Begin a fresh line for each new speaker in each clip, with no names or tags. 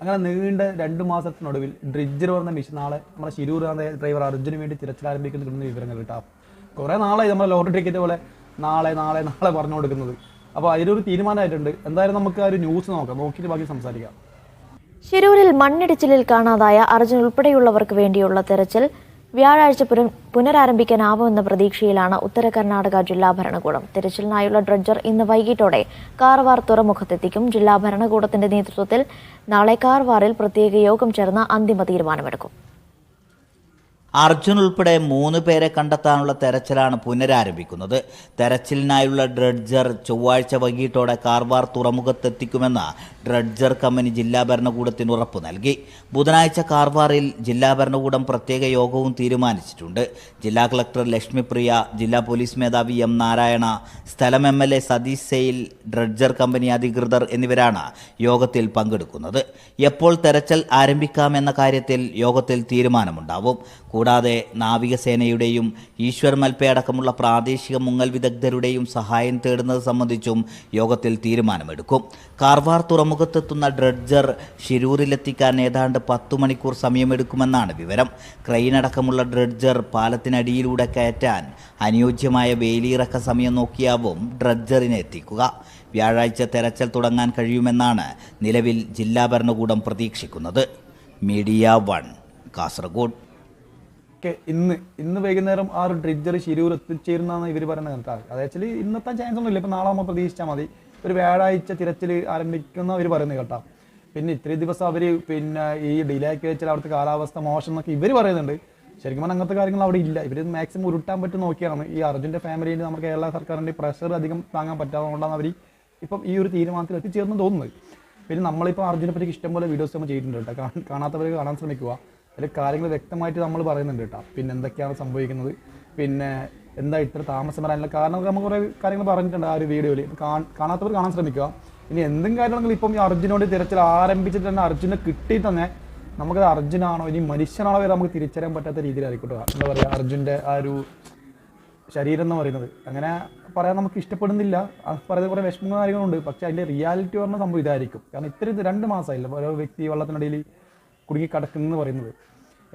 അങ്ങനെ നീണ്ട രണ്ട് മാസത്തിനൊടുവിൽ ഡ്രിഡ്ജർ പറഞ്ഞ മിഷൻ നാളെ നമ്മുടെ ശിരൂർ ഡ്രൈവർ അർജുന് വേണ്ടി തിരച്ചിൽ ആരംഭിക്കുന്ന വിവരങ്ങൾ കിട്ടാം. കുറേ നാളായി നമ്മുടെ ലോട്ടറി ടിക്കറ്റ് പോലെ നാളെ നാളെ നാളെ പറഞ്ഞു കൊടുക്കുന്നത്. അപ്പോൾ അതിലൊരു തീരുമാനമായിട്ടുണ്ട്. എന്തായാലും നമുക്ക് ആ ഒരു ന്യൂസ് നോക്കാം. നോക്കിയിട്ട് ബാക്കി സംസാരിക്കാം.
ശിരൂരിൽ മണ്ണിടിച്ചിലിൽ കാണാതായ അർജുൻ ഉൾപ്പെടെയുള്ളവർക്ക് വേണ്ടിയുള്ള തെരച്ചിൽ വ്യാഴാഴ്ച പുന- പുനരാരംഭിക്കാനാവുമെന്ന പ്രതീക്ഷയിലാണ് ഉത്തര കർണാടക ജില്ലാ ഭരണകൂടം. തിരച്ചിലിനായുള്ള ഡ്രഡ്ജർ ഇന്ന് വൈകിട്ടോടെ കാർവാർ തുറമുഖത്തെത്തിക്കും. ജില്ലാ ഭരണകൂടത്തിന്റെ നേതൃത്വത്തിൽ നാളെ കാർവാറിൽ പ്രത്യേക യോഗം ചേർന്ന് അന്തിമ തീരുമാനമെടുക്കും.
അർജുൻ ഉൾപ്പെടെ മൂന്ന് പേരെ കണ്ടെത്താനുള്ള തെരച്ചിലാണ് പുനരാരംഭിക്കുന്നത്. തെരച്ചിലിനായുള്ള ഡ്രഡ്ജർ ചൊവ്വാഴ്ച വൈകിട്ടോടെ കാർവാർ തുറമുഖത്തെത്തിക്കുമെന്ന് ഡ്രഡ്ജർ കമ്പനി ജില്ലാ ഭരണകൂടത്തിന് ഉറപ്പ് നൽകി. ബുധനാഴ്ച കാർവാറിൽ ജില്ലാ ഭരണകൂടം പ്രത്യേക യോഗവും തീരുമാനിച്ചിട്ടുണ്ട്. ജില്ലാ കളക്ടർ ലക്ഷ്മിപ്രിയ ജില്ലാ പോലീസ് മേധാവി എം നാരായണ സ്ഥലം M L A Satheesh sail dredger company അധികൃതർ എന്നിവരാണ് യോഗത്തിൽ പങ്കെടുക്കുന്നത്. എപ്പോൾ തെരച്ചിൽ ആരംഭിക്കാമെന്ന കാര്യത്തിൽ യോഗത്തിൽ തീരുമാനമുണ്ടാവും. കൂടാതെ നാവികസേനയുടെയും ഈശ്വർ മൽപ്പെ അടക്കമുള്ള പ്രാദേശിക മുങ്ങൽ വിദഗ്ധരുടെയും സഹായം തേടുന്നത് സംബന്ധിച്ചും യോഗത്തിൽ തീരുമാനമെടുക്കും. കാർവാർ തുറമുഖത്തെത്തുന്ന ഡ്രഡ്ജർ ഷിരൂരിലെത്തിക്കാൻ ഏതാണ്ട് പത്തു മണിക്കൂർ സമയമെടുക്കുമെന്നാണ് വിവരം. ക്രെയിൻ അടക്കമുള്ള ഡ്രഡ്ജർ പാലത്തിനടിയിലൂടെ കയറ്റാൻ അനുയോജ്യമായ വേലിയിറക്ക സമയം നോക്കിയാവും ഡ്രഡ്ജറിനെ എത്തിക്കുക. വ്യാഴാഴ്ച തെരച്ചിൽ തുടങ്ങാൻ കഴിയുമെന്നാണ് നിലവിൽ ജില്ലാ ഭരണകൂടം പ്രതീക്ഷിക്കുന്നത്. Media one Kasaragod.
ഒക്കെ ഇന്ന് ഇന്ന് വൈകുന്നേരം ആ ഒരു ഡ്രിഡ്ജർ ശിരൂർ എത്തിച്ചേരുന്നതാണ് ഇവർ പറയുന്നത് കേൾക്കാറ് അത് ആക്ച്വലി ഇന്നത്തെ ചാൻസ് ഒന്നുമില്ല ഇപ്പം നാളെ നമ്മൾ പ്രതീക്ഷിച്ചാൽ മതി. ഒരു വ്യാഴാഴ്ച തിരച്ചിൽ ആരംഭിക്കുന്ന അവർ പറയുന്നത് കേട്ടോ പിന്നെ ഇത്രയും ദിവസം അവർ പിന്നെ ഈ ഡിലേ വെച്ചാൽ അവിടുത്തെ കാലാവസ്ഥ മോശം എന്നൊക്കെ ഇവർ പറയുന്നുണ്ട്. ശരിക്കും പറഞ്ഞാൽ അങ്ങനത്തെ കാര്യങ്ങൾ അവിടെ ഇല്ല. ഇവർ മാക്സിമം ഉരുട്ടാൻ പറ്റും നോക്കിയാണ്. ഈ അർജുന്റെ ഫാമിലിയിൽ നമ്മുടെ കേരള സർക്കാരിന്റെ പ്രഷർ അധികം താങ്ങാൻ പറ്റാത്തതുകൊണ്ടാണ് അവർ ഇപ്പം ഈ ഒരു തീരുമാനത്തിൽ എത്തിച്ചേർന്ന് തോന്നുന്നത്. പിന്നെ നമ്മളിപ്പോൾ അർജുനെ പറ്റി ഇഷ്ടംപോലെ വീഡിയോസ് നമ്മൾ ചെയ്തിട്ടുണ്ട് കേട്ടോ. കാണാത്തവർ കാണാൻ ശ്രമിക്കുക. അതിൽ കാര്യങ്ങൾ വ്യക്തമായിട്ട് നമ്മൾ പറയുന്നുണ്ട് കേട്ടോ. പിന്നെ എന്തൊക്കെയാണ് സംഭവിക്കുന്നത്? പിന്നെ എന്താ ഇത്ര താമസം വരാനുള്ള കാരണം നമുക്ക് കുറേ കാര്യങ്ങൾ പറഞ്ഞിട്ടുണ്ട് ആ ഒരു വീഡിയോയിൽ കാണാത്തവർ കാണാൻ ശ്രമിക്കുക. ഇനി എന്തും കാര്യങ്ങളെങ്കിലും ഇപ്പം ഈ അർജുനോട് തിരച്ചിൽ ആരംഭിച്ചിട്ട് തന്നെ അർജുനെ കിട്ടി തന്നെ നമുക്കത് അർജുനാണോ ഇനി മനുഷ്യനാണോ വരെ നമുക്ക് തിരിച്ചറിയാൻ പറ്റാത്ത രീതിയിലായിരിക്കും എന്താ പറയുക അർജുന്റെ ആ ഒരു ശരീരം എന്ന് പറയുന്നത്. അങ്ങനെ പറയാൻ നമുക്ക് ഇഷ്ടപ്പെടുന്നില്ല. പറയുന്ന കുറേ വിഷമങ്ങളും കാര്യങ്ങളുണ്ട് പക്ഷേ അതിന്റെ റിയാലിറ്റി പറഞ്ഞ സംഭവം ഇതായിരിക്കും. കാരണം ഇത്രയും രണ്ട് മാസമായില്ല? ഓരോ വ്യക്തി വെള്ളത്തിനടിയിൽ കുടുങ്ങി കിടക്കുന്നെന്ന് പറയുന്നത്.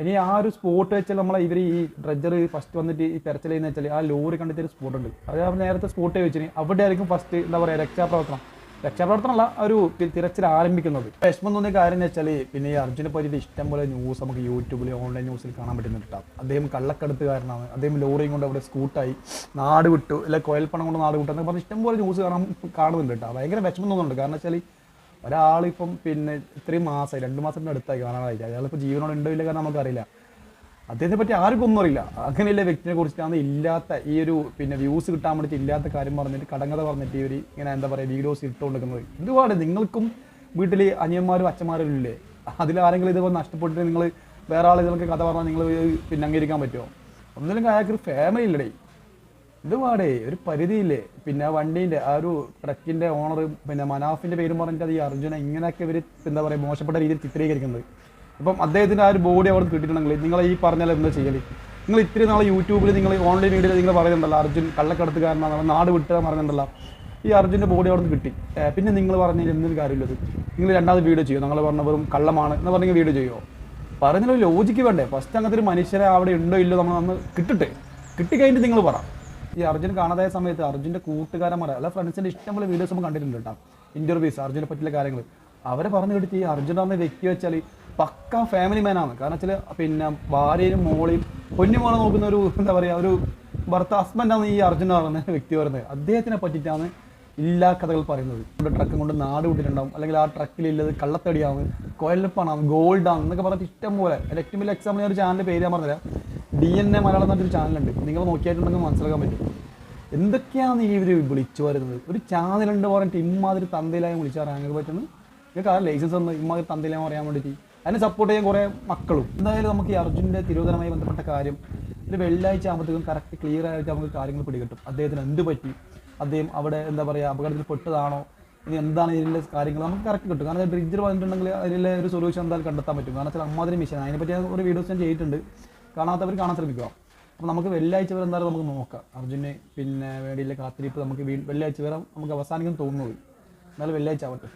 ഇനി ആ ഒരു സ്പോട്ട് വെച്ചാൽ നമ്മളെ ഇവർ ഈ ഡ്രഡ്ജർ ഫസ്റ്റ് വന്നിട്ട് ഈ തെരച്ചിൽ ചെയ്യുന്ന വെച്ചാൽ ആ ലോറി കണ്ടിട്ട് ഒരു സ്പോട്ട് ഉണ്ട്. അത് അവർ നേരത്തെ സ്പോട്ട് വെച്ചിന്. അവിടെ ആയിരിക്കും ഫസ്റ്റ് എന്താ പറയുക രക്ഷാപ്രവർത്തനം. രക്ഷാപ്രവർത്തനമല്ല ഒരു തിരച്ചിൽ ആരംഭിക്കുന്നത്. വിഷമം തോന്നിയ കാര്യം എന്ന് വെച്ചാൽ പിന്നെ ഈ അർജുനെ പറ്റിയിട്ട് ഇഷ്ടംപോലെ ന്യൂസ് നമുക്ക് യൂട്യൂബിൽ ഓൺലൈൻ ന്യൂസിൽ കാണാൻ പറ്റുന്നുണ്ട് അദ്ദേഹം കള്ളക്കടത്തുകാരനാണ് അദ്ദേഹം ലോറിയും കൊണ്ട് അവിടെ സ്കൂട്ടായി നാട് വിട്ടു. അല്ലെ കോയൽപ്പണം കൊണ്ട് നാട് വിട്ടു എന്നൊക്കെ പറഞ്ഞ് ഇഷ്ടംപോലെ ന്യൂസ് കാണാൻ കാണുന്നുണ്ട് കേട്ടോ ഭയങ്കര വിഷമം തോന്നുന്നുണ്ട്. കാരണം വെച്ചാൽ ഒരാളിപ്പം പിന്നെ ഇത്രയും മാസമായി രണ്ട് മാസത്തിന് അടുത്തായി കാണാനായിട്ട്. അയാളിപ്പോൾ ജീവനോട് ഉണ്ടോ ഇല്ല കാരണം നമുക്കറിയില്ല. അദ്ദേഹത്തെ പറ്റി ആർക്കും ഒന്നും അറിയില്ല. അങ്ങനെയുള്ള വ്യക്തിനെ കുറിച്ചിട്ടാണ് ഇല്ലാത്ത ഈ ഒരു പിന്നെ വ്യൂസ് കിട്ടാൻ വേണ്ടിയിട്ട് ഇല്ലാത്ത കാര്യം പറഞ്ഞിട്ട് കടങ്ങത പറഞ്ഞിട്ട് ഈ ഒരു ഇങ്ങനെ എന്താ പറയുക വീഡിയോസ് ഇട്ടുകൊണ്ടിരിക്കുന്നത്. എന്തുപാട് നിങ്ങൾക്കും വീട്ടിൽ അനിയന്മാരും അച്ഛന്മാരും ഇല്ലേ? അതിലാരെങ്കിലും ഇതുപോലെ നഷ്ടപ്പെട്ടിട്ട് നിങ്ങൾ വേറെ ആളുകൾക്ക് കഥ പറഞ്ഞാൽ നിങ്ങൾ പിന്നെ അംഗീകരിക്കാൻ പറ്റുമോ? ഒന്നിലും അയാൾക്ക് ഫാമിലി ഇല്ലടേ. ഇതുപാടേ ഒരു പരിധിയില്ലേ? പിന്നെ വണ്ടീന്റെ ആ ഒരു ട്രക്കിന്റെ ഓണർ പിന്നെ മനാഫിന്റെ പേരും പറഞ്ഞിട്ട് അത് ഈ അർജുന ഇങ്ങനെയൊക്കെ ഇവർ എന്താ പറയുക മോശപ്പെട്ട രീതിയിൽ ചിത്രീകരിക്കുന്നത്. ഇപ്പം അദ്ദേഹത്തിന്റെ ആ ഒരു ബോഡി അവിടെ കിട്ടിയിട്ടുണ്ടെങ്കിൽ നിങ്ങൾ ഈ പറഞ്ഞാൽ എന്താ ചെയ്യൽ? നിങ്ങൾ ഇത്തിരി നാളെ യൂട്യൂബിൽ നിങ്ങൾ ഓൺലൈൻ വീഡിയോയിൽ നിങ്ങൾ പറയുന്നുണ്ടല്ലോ അർജുൻ കള്ളക്കടത്തുകാരനാണ് നാട് വിട്ടുക പറയുന്നുണ്ടല്ലോ ഈ അർജുന്റെ ബോഡി അവിടെ കിട്ടി. പിന്നെ നിങ്ങൾ പറഞ്ഞതിൽ എന്തൊരു കാര്യമില്ലത് നിങ്ങൾ രണ്ടാമത് വീഡിയോ ചെയ്യുമോ നിങ്ങൾ പറഞ്ഞ വെറും കള്ളമാണ് എന്ന് പറഞ്ഞെങ്കിൽ വീഡിയോ ചെയ്യുമോ പറഞ്ഞൊരു ലോജിക്ക് വേണ്ടേ? ഫസ്റ്റ് അങ്ങനത്തെ ഒരു മനുഷ്യരെ അവിടെ ഉണ്ടോ ഇല്ലോ നമ്മൾ അന്ന് കിട്ടട്ടെ. കിട്ടിക്കഴിഞ്ഞിട്ട് നിങ്ങൾ പറ. ഈ അർജുൻ കാണാതായ സമയത്ത് അർജുന്റെ കൂട്ടുകാരന്മാർ അല്ല ഫ്രണ്ട്സിന്റെ ഇഷ്ടംപോലെ വീഡിയോസ് നമ്മൾ കണ്ടിട്ടുണ്ട് കേട്ടോ. ഇന്റർവ്യൂസ് അർജുനെ പറ്റിയുള്ള കാര്യങ്ങൾ. അവരെ പറഞ്ഞു കേട്ടി ഈ അർജുൻ എന്ന വ്യക്തി വെച്ചാൽ പക്ക ഫാമിലി മാനാണ് കാരണം വെച്ചാൽ പിന്നെ ഭാര്യയും മോളെയും പൊന്നുമോളെ നോക്കുന്ന ഒരു എന്താ പറയുക ഒരു ഭർത്ത ഹസ്ബൻഡാണ് ഈ അർജുൻ പറയുന്ന വ്യക്തി പറയുന്നത്. അദ്ദേഹത്തിനെ പറ്റിയിട്ടാണ് എല്ലാ കഥകൾ പറയുന്നത്. ട്രക്ക് കൊണ്ട് നാട് വിട്ടിട്ടുണ്ടാവും. അല്ലെങ്കിൽ ആ ട്രക്കിലുള്ളത് കള്ളത്തടിയാണ് കൊയലപ്പാണ് ഗോൾഡാണ് എന്നൊക്കെ പറഞ്ഞിട്ട് ഇഷ്ടം പോലെ ഇലക്ട്രിമിൽ വലിയ എക്സാമ്പിൾ ഒരു ചാനലിന്റെ പേര് ഞാൻ പറഞ്ഞുതരാം. ഡി എൻ എ മലയാളം എന്നൊരു ചാനലുണ്ട് നിങ്ങൾ നോക്കിയിട്ടുണ്ടെങ്കിൽ മനസ്സിലാക്കാൻ പറ്റും. എന്തൊക്കെയാണ് ഈ ഇവർ വിളിച്ചു വരുന്നത് ഒരു ചാനലുണ്ട് പറഞ്ഞിട്ട് ഇമ്മാതിരി തന്തയിലായി വിളിച്ചാൽ ഞങ്ങൾക്ക് പറ്റുന്നത്. നിങ്ങൾക്ക് ആ ലൈസൻസ് ഒന്ന് ഇമ്മാതിരി തന്തയിലായി പറയാൻ വേണ്ടിയിട്ട്. അതിനെ സപ്പോർട്ട് ചെയ്യാൻ കുറേ മക്കളും. എന്തായാലും നമുക്ക് ഈ അർജുന്റെ തിരുവനന്തപുരമായി ബന്ധപ്പെട്ട കാര്യം ഒരു വെള്ളിയാഴ്ച ആകുമ്പോഴത്തേക്കും കറക്റ്റ് ക്ലിയർ ആയിട്ട് നമുക്ക് കാര്യങ്ങൾ പിടികിട്ടും. അദ്ദേഹത്തിന് എന്ത് പറ്റി? അദ്ദേഹം അവിടെ എന്താ പറയുക അപകടത്തിൽ പെട്ടതാണോ? ഇനി എന്താണ് ഇതിന്റെ കാര്യങ്ങൾ? നമുക്ക് കറക്റ്റ് കിട്ടും. കാരണം ബ്രിഡ്ജിൽ വന്നിട്ടുണ്ടെങ്കിൽ അതിലെ ഒരു സൊല്യൂഷൻ എന്തായാലും കണ്ടെത്താൻ പറ്റും. കാരണം വെച്ചാൽ അമ്മാതിരി മിഷൻ അതിനെപ്പറ്റി ഒരു വീഡിയോസ് ഞാൻ ചെയ്തിട്ടുണ്ട്. കാണാത്തവർ കാണാൻ ശ്രമിക്കുക. അപ്പോൾ നമുക്ക് വെള്ളിയാഴ്ച വരെ എന്തായാലും നമുക്ക് നോക്കാം. അർജുനെ പിന്നെ വേണ്ടിയുള്ള കാത്തിരിപ്പ് നമുക്ക് വെള്ളിയാഴ്ച വരെ നമുക്ക് അവസാനിക്കും തോന്നുന്നത് എന്നാലും വെള്ളിയാഴ്ച ആവട്ടെ.